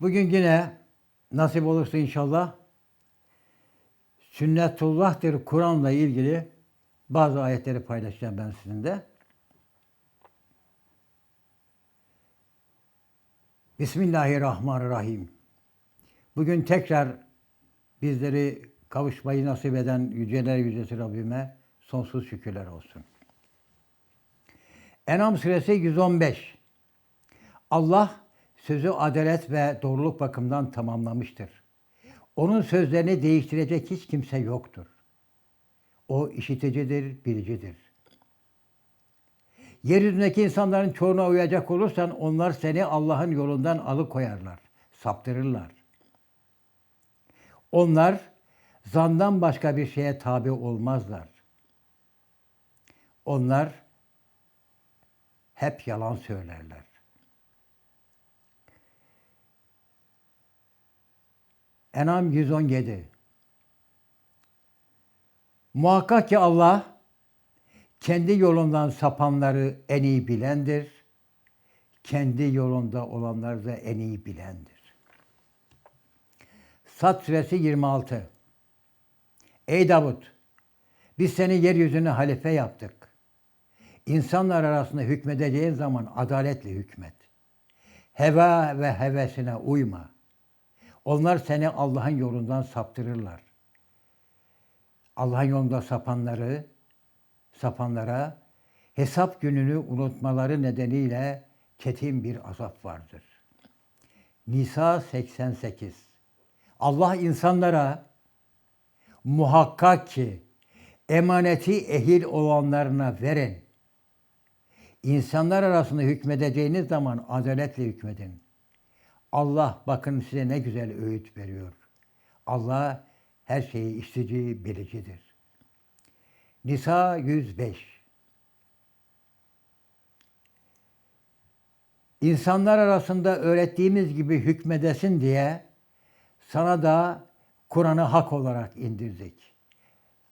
Bugün yine nasip olursa inşallah sünnetullah'tır Kur'an'la ilgili bazı ayetleri paylaşacağım ben sizinle. Bismillahirrahmanirrahim. Bugün tekrar bizleri kavuşmayı nasip eden yüceler yücesi Rabbime sonsuz şükürler olsun. Enam suresi 115. Allah sözü adalet ve doğruluk bakımından tamamlamıştır. Onun sözlerini değiştirecek hiç kimse yoktur. O işiticidir, bilicidir. Yeryüzündeki insanların çoğuna uyacak olursan onlar seni Allah'ın yolundan alıkoyarlar, saptırırlar. Onlar zandan başka bir şeye tabi olmazlar. Onlar hep yalan söylerler. Enam 117 Muhakkak ki Allah kendi yolundan sapanları en iyi bilendir. Kendi yolunda olanları da en iyi bilendir. Sat suresi 26 Ey Davut! Biz seni yeryüzüne halife yaptık. İnsanlar arasında hükmedeceğin zaman adaletle hükmet. Heva ve hevesine uyma. Onlar seni Allah'ın yolundan saptırırlar. Allah'ın yolunda sapanları, sapanlara hesap gününü unutmaları nedeniyle çetin bir azap vardır. Nisa 88 Allah insanlara muhakkak ki emaneti ehil olanlarına verin. İnsanlar arasında hükmedeceğiniz zaman adaletle hükmedin. Allah bakın size ne güzel öğüt veriyor. Allah her şeyi işitici, bilicidir. Nisa 105 İnsanlar arasında öğrettiğimiz gibi hükmedesin diye sana da Kur'an'ı hak olarak indirdik.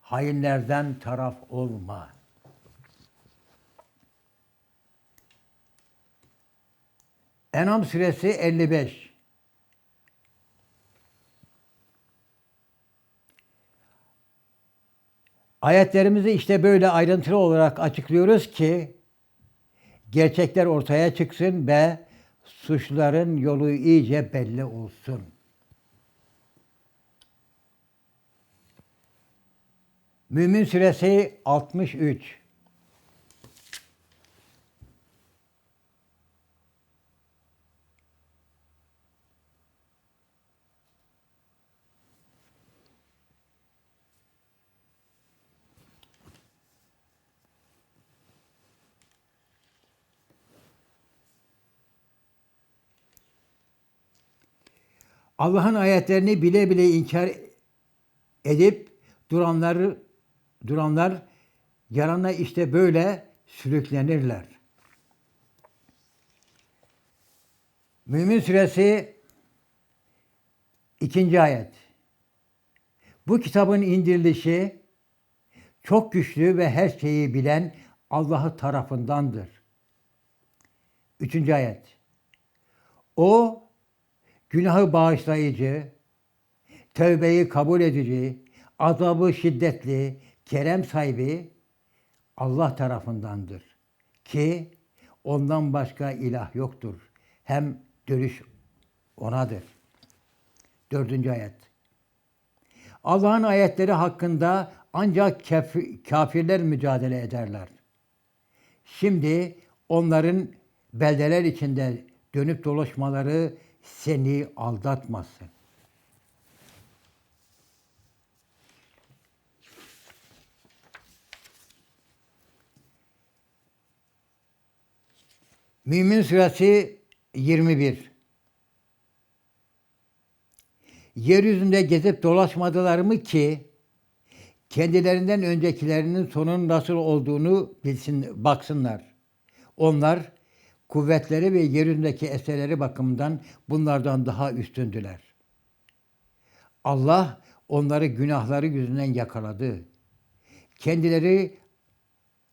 Hainlerden taraf olma. Enam suresi 55 Ayetlerimizi işte böyle ayrıntılı olarak açıklıyoruz ki gerçekler ortaya çıksın ve suçların yolu iyice belli olsun. Mümin suresi 63 Allah'ın ayetlerini bile bile inkar edip duranları duranlar yarana işte böyle sürüklenirler. Mümin suresi ikinci ayet. Bu kitabın indirilişi çok güçlü ve her şeyi bilen Allah'ı tarafındandır. Üçüncü ayet. O günahı bağışlayıcı, tövbeyi kabul edici, azabı şiddetli, kerem sahibi Allah tarafındandır. Ki ondan başka ilah yoktur. Hem dönüş onadır. Dördüncü ayet. Allah'ın ayetleri hakkında ancak kafirler mücadele ederler. Şimdi onların beldeler içinde dönüp dolaşmaları seni aldatmasın. Mümin suresi 21 Yeryüzünde gezip dolaşmadılar mı ki kendilerinden öncekilerinin sonun nasıl olduğunu bilsin, baksınlar. Onlar kuvvetleri ve yeryüzündeki eserleri bakımından bunlardan daha üstündüler. Allah onları günahları yüzünden yakaladı. Kendileri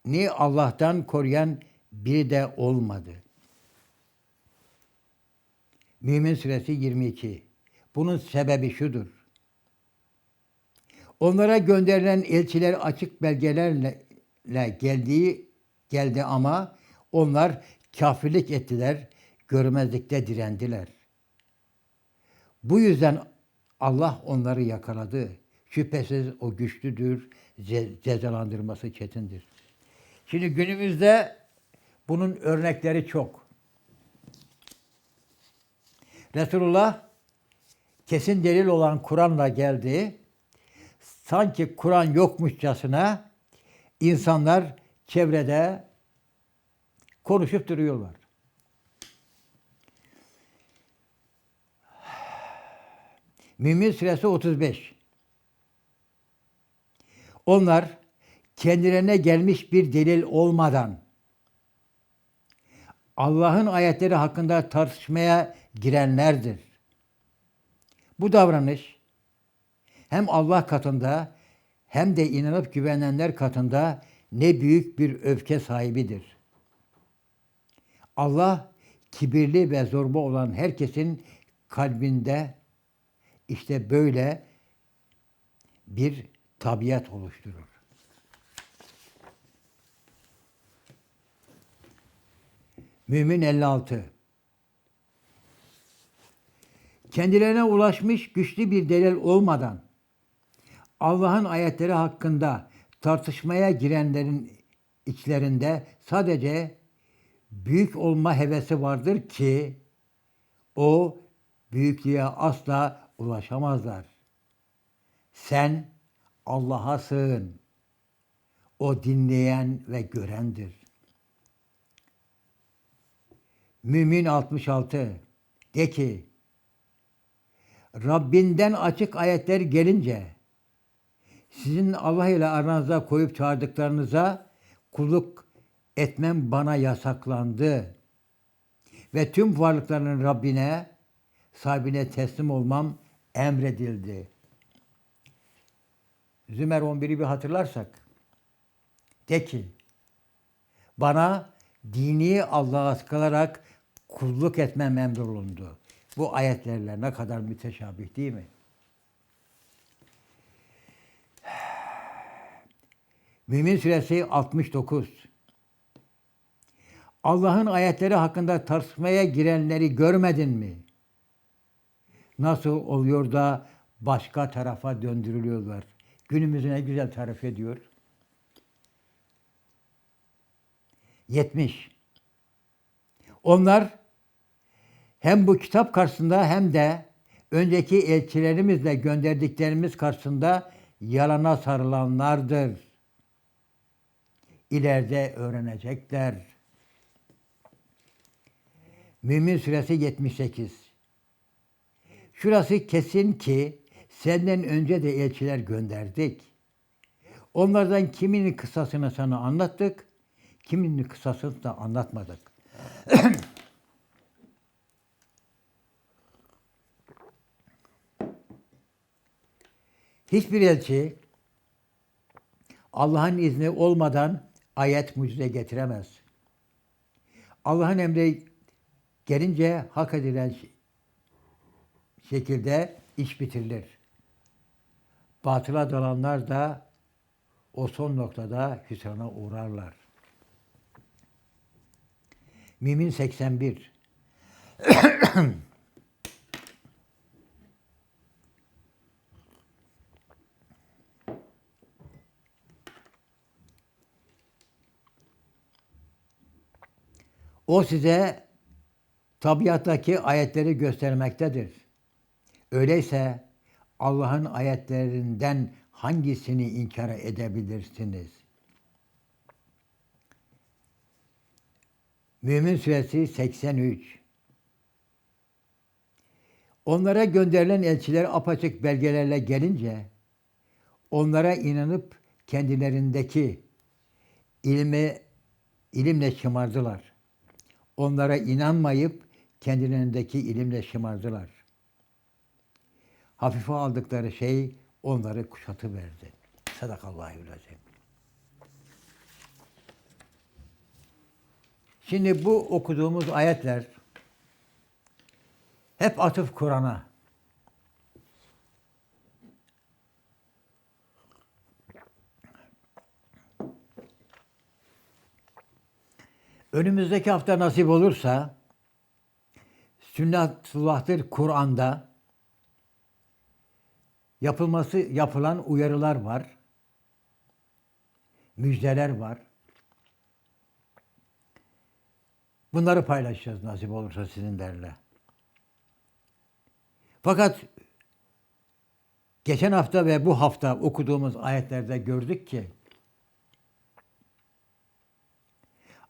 ni Allah'tan koruyan biri de olmadı. Mümin suresi 22. Bunun sebebi şudur. Onlara gönderilen elçiler açık belgelerle le geldiği geldi ama onlar kafirlik ettiler, görmezlikte direndiler. Bu yüzden Allah onları yakaladı. Şüphesiz o güçlüdür, ce- cezalandırması çetindir. Şimdi günümüzde bunun örnekleri çok. Resulullah kesin delil olan Kur'an'la geldi. Sanki Kur'an yokmuşçasına insanlar çevrede konuşup duruyorlar. Mümin suresi 35. Onlar kendilerine gelmiş bir delil olmadan Allah'ın ayetleri hakkında tartışmaya girenlerdir. Bu davranış hem Allah katında hem de inanıp güvenenler katında ne büyük bir öfke sahibidir. Allah kibirli ve zorba olan herkesin kalbinde işte böyle bir tabiat oluşturur. Mümin 56 Kendilerine ulaşmış güçlü bir delil olmadan Allah'ın ayetleri hakkında tartışmaya girenlerin içlerinde sadece büyük olma hevesi vardır ki o büyüklüğe asla ulaşamazlar. Sen Allah'a sığın. O dinleyen ve görendir. Mümin 66 de ki Rabbinden açık ayetler gelince sizin Allah ile aranıza koyup çağırdıklarınıza kulluk etmem bana yasaklandı. Ve tüm varlıkların Rabbine, sahibine teslim olmam emredildi. Zümer 11'i bir hatırlarsak, de ki, bana dini Allah'a kalarak kulluk etmem emrolundu. Bu ayetlerle ne kadar müteşabih değil mi? Mümin suresi 69. Allah'ın ayetleri hakkında tartışmaya girenleri görmedin mi? Nasıl oluyor da başka tarafa döndürülüyorlar? Günümüzü ne güzel tarif ediyor. 70. Onlar hem bu kitap karşısında hem de önceki elçilerimizle gönderdiklerimiz karşısında yalana sarılanlardır. İleride öğrenecekler. Mümin suresi 78. Şurası kesin ki senden önce de elçiler gönderdik. Onlardan kiminin kısasını sana anlattık, kiminin kısasını da anlatmadık. Hiçbir elçi Allah'ın izni olmadan ayet mucize getiremez. Allah'ın emri gelince hak edilen şekilde iş bitirilir. Batıla dalanlar da o son noktada hüsrana uğrarlar. Mümin 81 O size tabiattaki ayetleri göstermektedir. Öyleyse Allah'ın ayetlerinden hangisini inkar edebilirsiniz? Mümin Suresi 83 Onlara gönderilen elçiler apaçık belgelerle gelince onlara inanıp kendilerindeki ilmi ilimle şımardılar. Onlara inanmayıp kendilerindeki ilimle şımardılar. Hafife aldıkları şey onları kuşatıverdi. Sadakallahü'l-azim. Şimdi bu okuduğumuz ayetler Hep atıf Kur'an'a. Önümüzdeki hafta nasip olursa Sünnetullah'tır Kur'an'da yapılması yapılan uyarılar var. Müjdeler var. Bunları paylaşacağız nasip olursa sizinlerle. Fakat geçen hafta ve bu hafta okuduğumuz ayetlerde gördük ki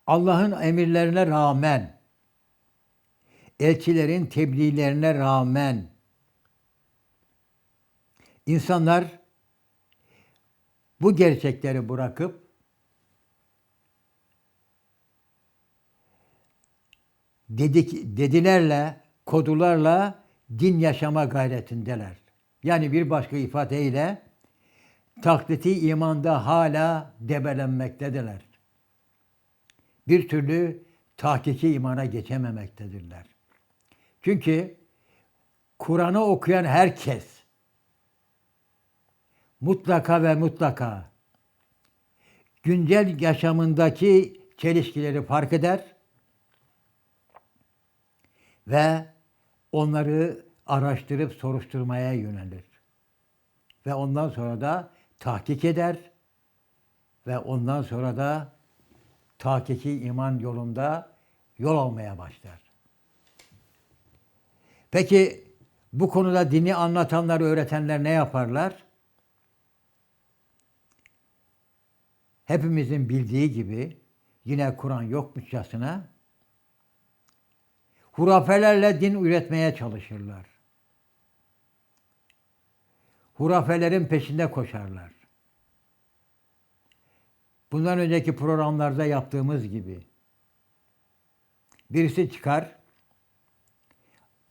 Allah'ın emirlerine rağmen elçilerin tebliğlerine rağmen insanlar bu gerçekleri bırakıp dedik, dedilerle, kodularla din yaşama gayretindeler. Yani bir başka ifadeyle taklidi imanda hala debelenmektedirler. Bir türlü tahkiki imana geçememektedirler. Çünkü Kur'an'ı okuyan herkes mutlaka ve mutlaka güncel yaşamındaki çelişkileri fark eder ve onları araştırıp soruşturmaya yönelir. Ve ondan sonra da tahkik eder ve ondan sonra da tahkiki iman yolunda yol almaya başlar. Peki bu konuda dini anlatanlar, öğretenler ne yaparlar? Hepimizin bildiği gibi yine Kur'an yokmuşçasına hurafelerle din üretmeye çalışırlar. Hurafelerin peşinde koşarlar. Bundan önceki programlarda yaptığımız gibi birisi çıkar,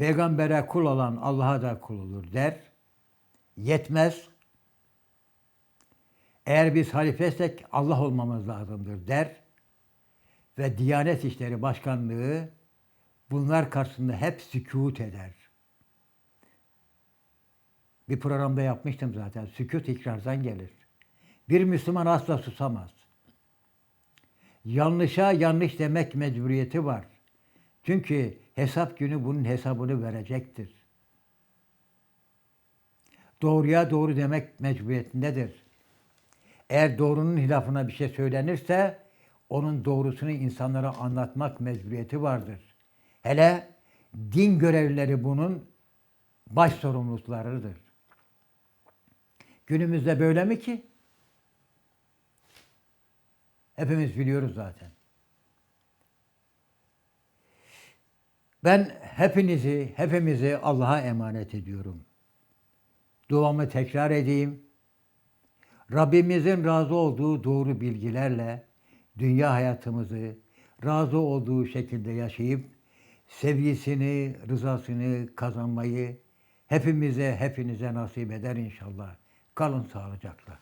peygambere kul olan Allah'a da kul olur der. Yetmez. Eğer biz halifesek Allah olmamız lazımdır der. Ve Diyanet İşleri Başkanlığı bunlar karşısında hep sükut eder. Bir programda yapmıştım zaten. Sükut ikrardan gelir. Bir Müslüman asla susamaz. Yanlışa yanlış demek mecburiyeti var. Çünkü hesap günü bunun hesabını verecektir. Doğruya doğru demek mecburiyetindedir. Eğer doğrunun hilafına bir şey söylenirse onun doğrusunu insanlara anlatmak mecburiyeti vardır. Hele din görevlileri bunun baş sorumluluklarıdır. Günümüzde böyle mi ki? Hepimiz biliyoruz zaten. Ben hepinizi, hepimizi Allah'a emanet ediyorum. Duamı tekrar edeyim. Rabbimizin razı olduğu doğru bilgilerle dünya hayatımızı razı olduğu şekilde yaşayıp sevgisini, rızasını kazanmayı hepimize, hepinize nasip eder inşallah. Kalın sağlıcakla.